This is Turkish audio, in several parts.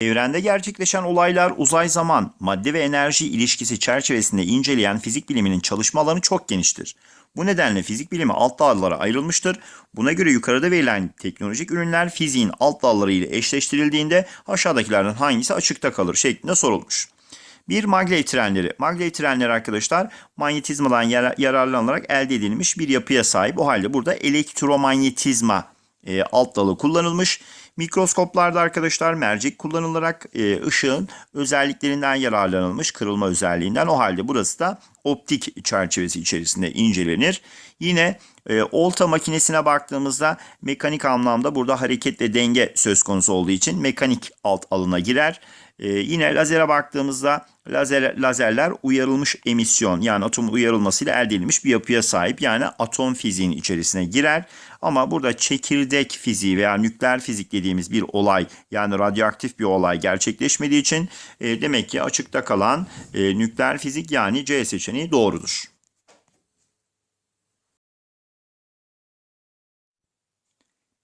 Evrende gerçekleşen olaylar uzay zaman, madde ve enerji ilişkisi çerçevesinde inceleyen fizik biliminin çalışma alanı çok geniştir. Bu nedenle fizik bilimi alt dallara ayrılmıştır. Buna göre yukarıda verilen teknolojik ürünler fiziğin alt dalları ile eşleştirildiğinde aşağıdakilerden hangisi açıkta kalır şeklinde sorulmuş. Bir maglev trenleri. Maglev trenleri arkadaşlar manyetizmadan yara- yararlanarak elde edilmiş bir yapıya sahip. O halde burada elektromanyetizma e, alt dalı kullanılmış. Mikroskoplarda arkadaşlar mercek kullanılarak e, ışığın özelliklerinden yararlanılmış, kırılma özelliğinden. O halde burası da optik çerçevesi içerisinde incelenir. Yine e, olta makinesine baktığımızda mekanik anlamda burada hareket ve denge söz konusu olduğu için mekanik alt alına girer. E, yine lazere baktığımızda lazer, lazerler uyarılmış emisyon yani atomun uyarılmasıyla elde edilmiş bir yapıya sahip yani atom fiziğin içerisine girer. Ama burada çekirdek fiziği veya nükleer fizik dediğimiz bir olay yani radyoaktif bir olay gerçekleşmediği için e, demek ki açıkta kalan e, nükleer fizik yani C seçeneği doğrudur.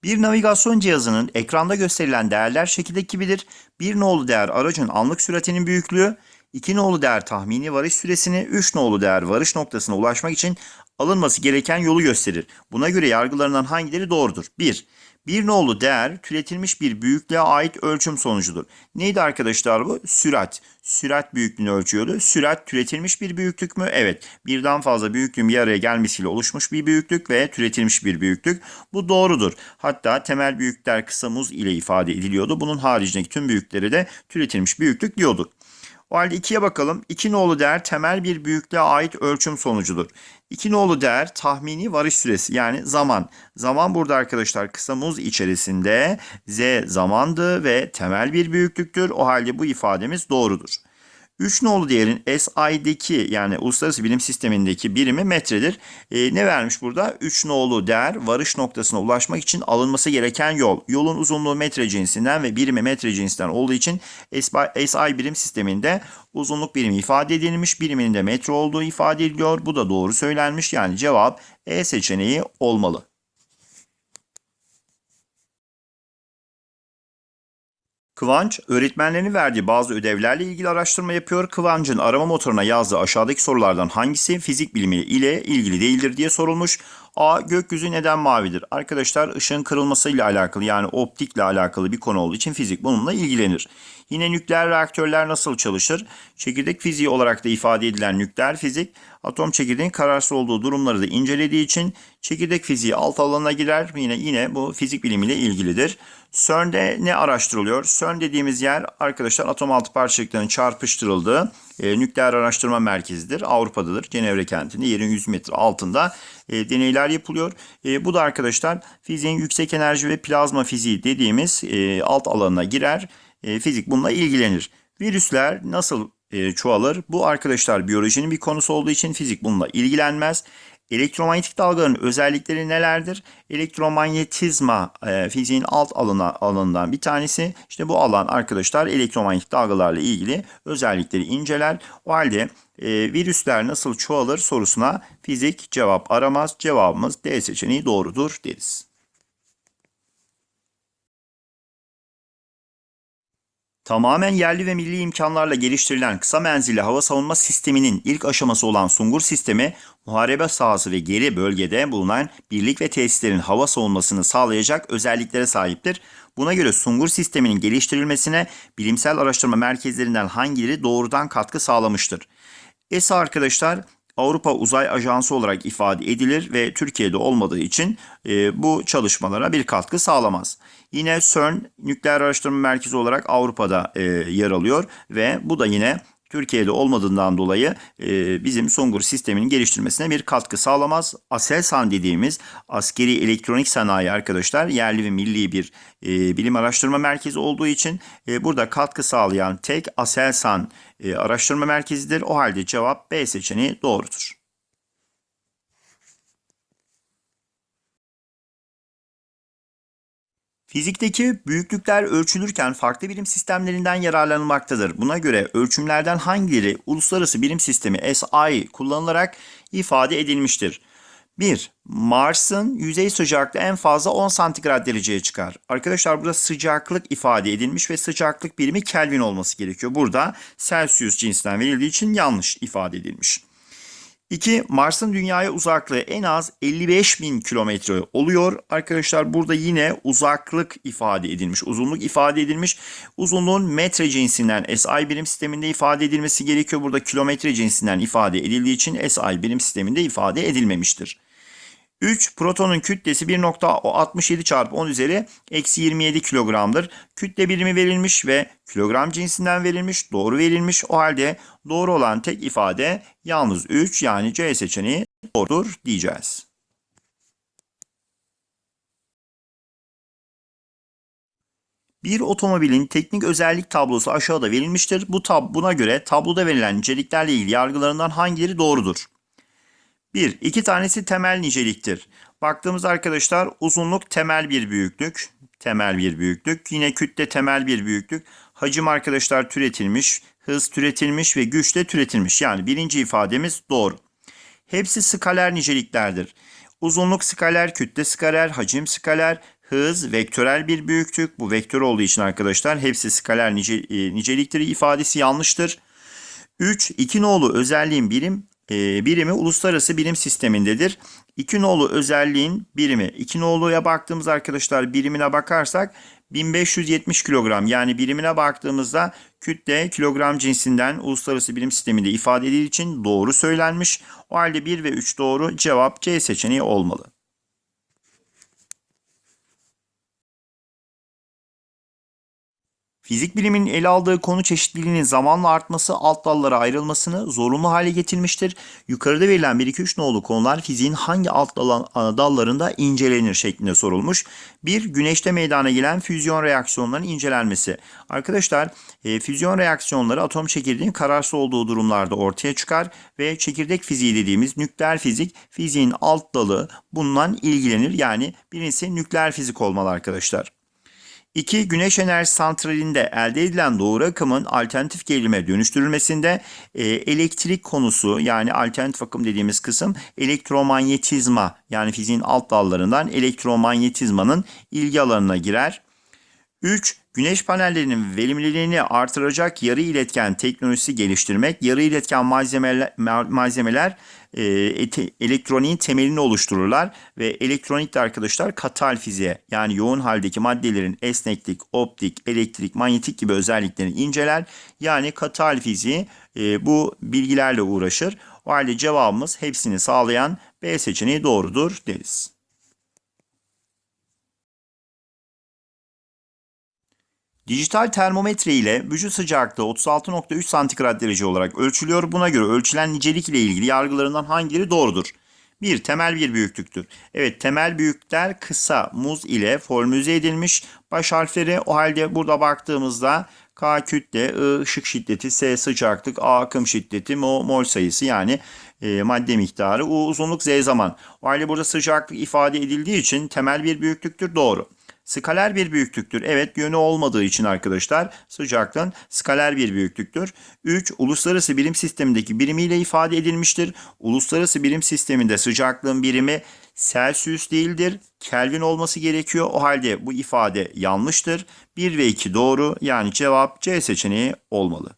Bir navigasyon cihazının ekranda gösterilen değerler şekildeki gibidir. Bir nolu değer aracın anlık süratinin büyüklüğü, iki nolu değer tahmini varış süresini, üç nolu değer varış noktasına ulaşmak için alınması gereken yolu gösterir. Buna göre yargılarından hangileri doğrudur? 1. Bir nolu değer türetilmiş bir büyüklüğe ait ölçüm sonucudur. Neydi arkadaşlar bu? Sürat. Sürat büyüklüğünü ölçüyordu. Sürat türetilmiş bir büyüklük mü? Evet. Birden fazla büyüklüğün bir araya gelmesiyle oluşmuş bir büyüklük ve türetilmiş bir büyüklük. Bu doğrudur. Hatta temel büyükler kısa muz ile ifade ediliyordu. Bunun haricindeki tüm büyükleri de türetilmiş büyüklük diyorduk. O halde 2'ye bakalım. 2 nolu değer temel bir büyüklüğe ait ölçüm sonucudur. 2 nolu değer tahmini varış süresi yani zaman. Zaman burada arkadaşlar kısa muz içerisinde z zamandı ve temel bir büyüklüktür. O halde bu ifademiz doğrudur. 3 nolu değerin SI'deki yani uluslararası bilim sistemindeki birimi metredir. E, ne vermiş burada? 3 nolu değer varış noktasına ulaşmak için alınması gereken yol. Yolun uzunluğu metre cinsinden ve birimi metre cinsinden olduğu için SI birim sisteminde uzunluk birimi ifade edilmiş. Biriminin de metre olduğu ifade ediliyor. Bu da doğru söylenmiş. Yani cevap E seçeneği olmalı. Kıvanç, öğretmenlerinin verdiği bazı ödevlerle ilgili araştırma yapıyor. Kıvanç'ın arama motoruna yazdığı aşağıdaki sorulardan hangisi fizik bilimi ile ilgili değildir diye sorulmuş. A. Gökyüzü neden mavidir? Arkadaşlar ışığın kırılmasıyla alakalı yani optikle alakalı bir konu olduğu için fizik bununla ilgilenir. Yine nükleer reaktörler nasıl çalışır? Çekirdek fiziği olarak da ifade edilen nükleer fizik atom çekirdeğin kararsız olduğu durumları da incelediği için çekirdek fiziği alt alanına girer. Yine yine bu fizik bilimiyle ilgilidir. CERN'de ne araştırılıyor? CERN dediğimiz yer arkadaşlar atom altı parçacıkların çarpıştırıldığı e, nükleer araştırma merkezidir. Avrupa'dadır. Cenevre kentinde yerin 100 metre altında e, deneyler yapılıyor. E, bu da arkadaşlar fiziğin yüksek enerji ve plazma fiziği dediğimiz e, alt alanına girer. E, fizik bununla ilgilenir. Virüsler nasıl e, çoğalır? Bu arkadaşlar biyolojinin bir konusu olduğu için fizik bununla ilgilenmez. Elektromanyetik dalgaların özellikleri nelerdir? Elektromanyetizma e, fiziğin alt alana, alanından bir tanesi. İşte bu alan arkadaşlar elektromanyetik dalgalarla ilgili özellikleri inceler. O halde e, virüsler nasıl çoğalır sorusuna fizik cevap aramaz. Cevabımız D seçeneği doğrudur deriz. Tamamen yerli ve milli imkanlarla geliştirilen kısa menzilli hava savunma sisteminin ilk aşaması olan Sungur sistemi, muharebe sahası ve geri bölgede bulunan birlik ve tesislerin hava savunmasını sağlayacak özelliklere sahiptir. Buna göre Sungur sisteminin geliştirilmesine bilimsel araştırma merkezlerinden hangileri doğrudan katkı sağlamıştır? ESA arkadaşlar Avrupa Uzay Ajansı olarak ifade edilir ve Türkiye'de olmadığı için e, bu çalışmalara bir katkı sağlamaz. Yine CERN Nükleer Araştırma Merkezi olarak Avrupa'da e, yer alıyor ve bu da yine Türkiye'de olmadığından dolayı e, bizim Songur sisteminin geliştirmesine bir katkı sağlamaz. Aselsan dediğimiz askeri elektronik sanayi arkadaşlar yerli ve milli bir e, bilim araştırma merkezi olduğu için e, burada katkı sağlayan tek Aselsan e, araştırma merkezidir. O halde cevap B seçeneği doğrudur. Fizikteki büyüklükler ölçülürken farklı birim sistemlerinden yararlanılmaktadır. Buna göre ölçümlerden hangileri uluslararası birim sistemi SI kullanılarak ifade edilmiştir? 1. Mars'ın yüzey sıcaklığı en fazla 10 santigrat dereceye çıkar. Arkadaşlar burada sıcaklık ifade edilmiş ve sıcaklık birimi Kelvin olması gerekiyor. Burada Celsius cinsinden verildiği için yanlış ifade edilmiş. 2. Mars'ın dünyaya uzaklığı en az 55 bin kilometre oluyor. Arkadaşlar burada yine uzaklık ifade edilmiş, uzunluk ifade edilmiş. Uzunluğun metre cinsinden SI birim sisteminde ifade edilmesi gerekiyor. Burada kilometre cinsinden ifade edildiği için SI birim sisteminde ifade edilmemiştir. 3. Protonun kütlesi 1.67 çarpı 10 üzeri eksi 27 kilogramdır. Kütle birimi verilmiş ve kilogram cinsinden verilmiş, doğru verilmiş. O halde doğru olan tek ifade yalnız 3 yani C seçeneği doğrudur diyeceğiz. Bir otomobilin teknik özellik tablosu aşağıda verilmiştir. Bu tab buna göre tabloda verilen niceliklerle ilgili yargılarından hangileri doğrudur? 1. İki tanesi temel niceliktir. Baktığımız arkadaşlar uzunluk temel bir büyüklük. Temel bir büyüklük. Yine kütle temel bir büyüklük. Hacim arkadaşlar türetilmiş. Hız türetilmiş ve güç de türetilmiş. Yani birinci ifademiz doğru. Hepsi skaler niceliklerdir. Uzunluk skaler, kütle skaler, hacim skaler, hız vektörel bir büyüklük. Bu vektör olduğu için arkadaşlar hepsi skaler nice, e, niceliktir ifadesi yanlıştır. 3. İki nolu özelliğin birim birimi uluslararası birim sistemindedir. İki nolu özelliğin birimi. İki noluya baktığımız arkadaşlar birimine bakarsak 1570 kilogram yani birimine baktığımızda kütle kilogram cinsinden uluslararası birim sisteminde ifade edildiği için doğru söylenmiş. O halde 1 ve 3 doğru cevap C seçeneği olmalı. Fizik biliminin ele aldığı konu çeşitliliğinin zamanla artması alt dallara ayrılmasını zorunlu hale getirmiştir. Yukarıda verilen 1-2-3 nolu konular fiziğin hangi alt dallarında incelenir şeklinde sorulmuş. Bir, güneşte meydana gelen füzyon reaksiyonlarının incelenmesi. Arkadaşlar e, füzyon reaksiyonları atom çekirdeğin kararsız olduğu durumlarda ortaya çıkar ve çekirdek fiziği dediğimiz nükleer fizik fiziğin alt dalı bundan ilgilenir. Yani birincisi nükleer fizik olmalı arkadaşlar. 2. Güneş enerji santralinde elde edilen doğru akımın alternatif gerilime dönüştürülmesinde e, elektrik konusu yani alternatif akım dediğimiz kısım elektromanyetizma yani fiziğin alt dallarından elektromanyetizmanın ilgi alanına girer. 3. Güneş panellerinin verimliliğini artıracak yarı iletken teknolojisi geliştirmek. Yarı iletken malzemeler, malzemeler e, elektroniğin temelini oluştururlar ve elektronik de arkadaşlar katal fiziğe yani yoğun haldeki maddelerin esneklik, optik, elektrik, manyetik gibi özelliklerini inceler. Yani katal fiziği e, bu bilgilerle uğraşır. O halde cevabımız hepsini sağlayan B seçeneği doğrudur deriz. Dijital termometre ile vücut sıcaklığı 36.3 santigrat derece olarak ölçülüyor. Buna göre ölçülen nicelik ile ilgili yargılarından hangileri doğrudur? 1. Temel bir büyüklüktür. Evet temel büyükler kısa muz ile formüle edilmiş. Baş harfleri o halde burada baktığımızda K kütle, I ışık şiddeti, S sıcaklık, A akım şiddeti, Mo mol sayısı yani e, madde miktarı, U uzunluk, Z zaman. O halde burada sıcaklık ifade edildiği için temel bir büyüklüktür doğru. Skaler bir büyüklüktür. Evet yönü olmadığı için arkadaşlar sıcaklığın skaler bir büyüklüktür. 3. Uluslararası birim sistemindeki birimiyle ifade edilmiştir. Uluslararası birim sisteminde sıcaklığın birimi Celsius değildir. Kelvin olması gerekiyor. O halde bu ifade yanlıştır. 1 ve 2 doğru yani cevap C seçeneği olmalı.